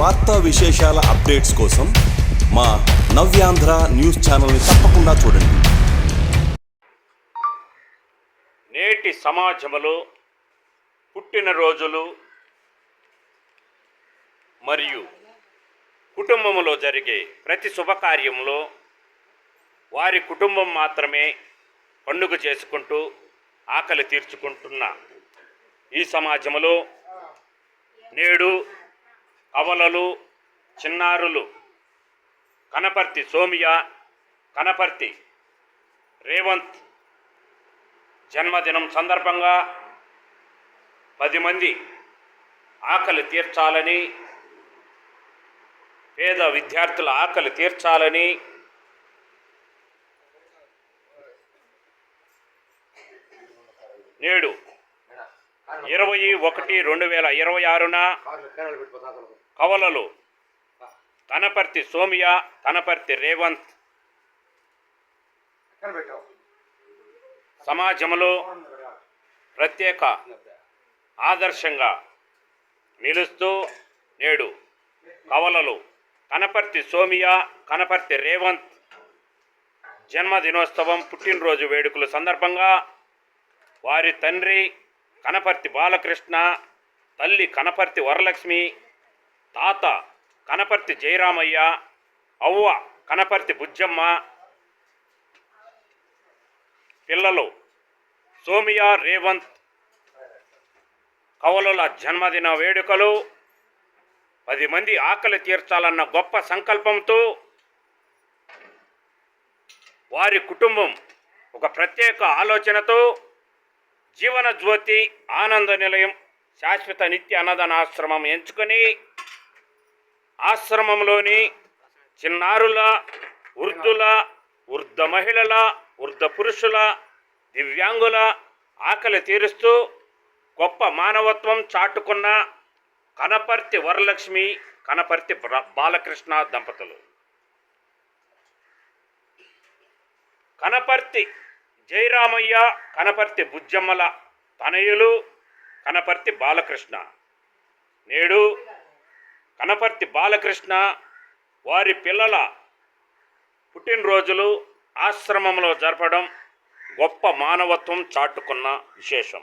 వార్తా విశేషాల అప్డేట్స్ కోసం మా నవ్యాంధ్ర న్యూస్ ఛానల్ని తప్పకుండా చూడండి. నేటి సమాజంలో పుట్టినరోజులు మరియు కుటుంబంలో జరిగే ప్రతి శుభకార్యంలో వారి కుటుంబం మాత్రమే పండుగ చేసుకుంటూ ఆకలి తీర్చుకుంటున్న ఈ సమాజంలో నేడు కవలలు చిన్నారులు. కనపర్తి సోమియ కనపర్తి రేవంత్. జన్మదినం సందర్భంగా పది మంది ఆకలి తీర్చాలని పేద విద్యార్థుల ఆకలి తీర్చాలని నేడు ఇరవై ఒకటి రెండు వేల ఇరవై ఆరున కవలలు. తనపర్తి సోమియ తనపర్తి రేవంత్ సమాజంలో ప్రత్యేక ఆదర్శంగా నిలుస్తూ నేడు కవలలు. కనపర్తి సోమియ కనపర్తి రేవంత్ జన్మదినోత్సవం పుట్టినరోజు వేడుకల సందర్భంగా వారి తండ్రి కనపర్తి బాలకృష్ణ తల్లి కనపర్తి వరలక్ష్మి తాత కనపర్తి జయరామయ్య అవ్వ కనపర్తి బుజ్జమ్మ పిల్లలు సోమియా రేవంత్ కవలుల జన్మదిన వేడుకలు పది మంది ఆకలి తీర్చాలన్న గొప్ప సంకల్పంతో వారి కుటుంబం ఒక ప్రత్యేక ఆలోచనతో జీవన జ్యోతి ఆనంద నిలయం శాశ్వత నిత్య అన్నదానాశ్రమం ఎంచుకొని ఆశ్రమంలోని చిన్నారుల వృద్ధుల వృద్ధ మహిళల వృద్ధ పురుషుల దివ్యాంగుల ఆకలి తీరుస్తూ గొప్ప మానవత్వం చాటుకున్న కనపర్తి వరలక్ష్మి కనపర్తి బాలకృష్ణ దంపతులు. కనపర్తి జయరామయ్య కనపర్తి బుజ్జమ్మల తనయులు కనపర్తి బాలకృష్ణ. నేడు కనపర్తి బాలకృష్ణ వారి పిల్లల పుట్టినరోజులు ఆశ్రమంలో జరపడం గొప్ప మానవత్వం చాటుకున్న విశేషం.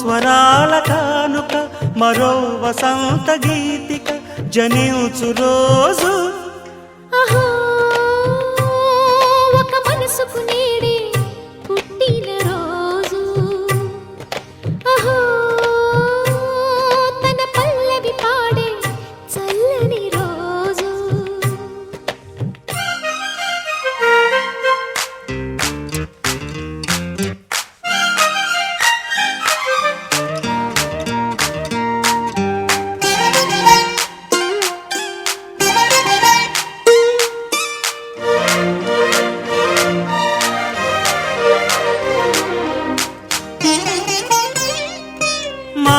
స్వరాల కానుక మరో వసంత గీతిక జనించు రోజు. అహో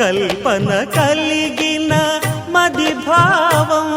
కల్పన కలిగిన మది భావం.